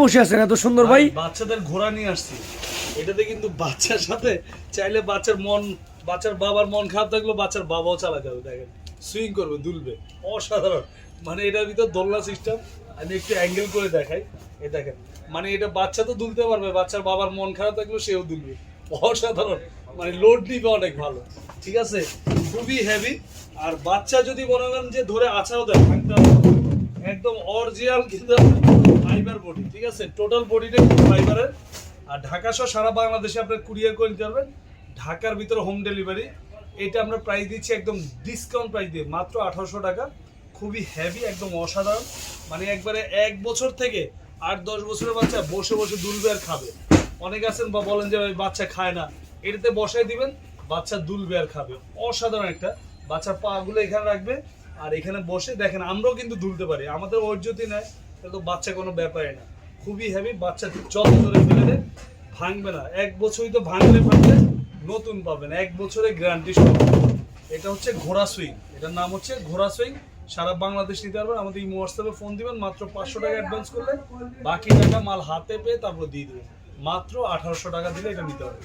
বসে আছেন এত সুন্দর ভাই? বাচ্চাদের ঘোড়া নিয়ে আসছি। এটাতে কিন্তু বাচ্চার সাথে চাইলে বাচ্চার মন, বাচ্চার বাবার মন খারাপ বাচ্চার বাবাও দেখেন। সুইং করবে, দুলবে। অসাধারণ। মানে এটার ভিতর দোলনা সিস্টেম আমি একটু অ্যাঙ্গেল করে দেখাই। এই দেখেন মানে এটা বাচ্চা তো দুলতে পারবে, বাচ্চার বাবার মন খারাপ থাকলেও সেও দুলবে। অসাধারণ। মানে লোড নিবে অনেক ভালো। ঠিক আছে? খুবই হেভি আর বাচ্চা যদি মনে করেন যে ধরে আছাও দেয়, একদম অরিজিনাল কিন্তু ঠিক আছে? টোটাল বডিটা ফাইবারের আর ঢাকা সহ সারা বাংলাদেশে আপনার কুরিয়ার করে নিতে পারবেন। ঢাকার ভিতরে হোম ডেলিভারি এটা আমরা প্রাইস দিচ্ছি একদম ডিসকাউন্ট প্রাইস দিয়ে, মাত্র আঠারোশো টাকা। খুবই হেভি একদম অসাধারণ। মানে একবারে এক বছর থেকে আট, দশ বছরের বাচ্চা বসে বসে দুলবে আর খাবে। অনেক আছেন বা বলেন যে বাচ্চা খায় না। এটাতে বসাই দিবেন, বাচ্চা দুলবে আর খাবে। অসাধারণ একটা। বাচ্চার পা গুলো এখানে রাখবে। আর এখানে বসে দেখেন, আমরাও কিন্তু দুলতে পারি। আমাদের ওর যদি নেয় তাহলে তো বাচ্চা কোনো ব্যাপারই না। খুবই হেভি বাচ্চা যত ধরে ফেলে ভাঙবে না। এক বছরই তো ভাঙলে ভাঙলে নতুন পাবেন, এক বছরে গ্যারান্টি সহ। এটা হচ্ছে ঘোড়া সুইং এটার নাম হচ্ছে ঘোড়া সুইং সারা বাংলাদেশ নিতে পারবেন, আমাদের এই হোয়াটসঅ্যাপে ফোন দিবেন, মাত্র পাঁচশো টাকা অ্যাডভান্স করলে বাকি টাকা মাল হাতে পেয়ে তারপর দিয়ে দেবেন মাত্র আঠারোশো টাকা দিলে এটা নিতে হবে।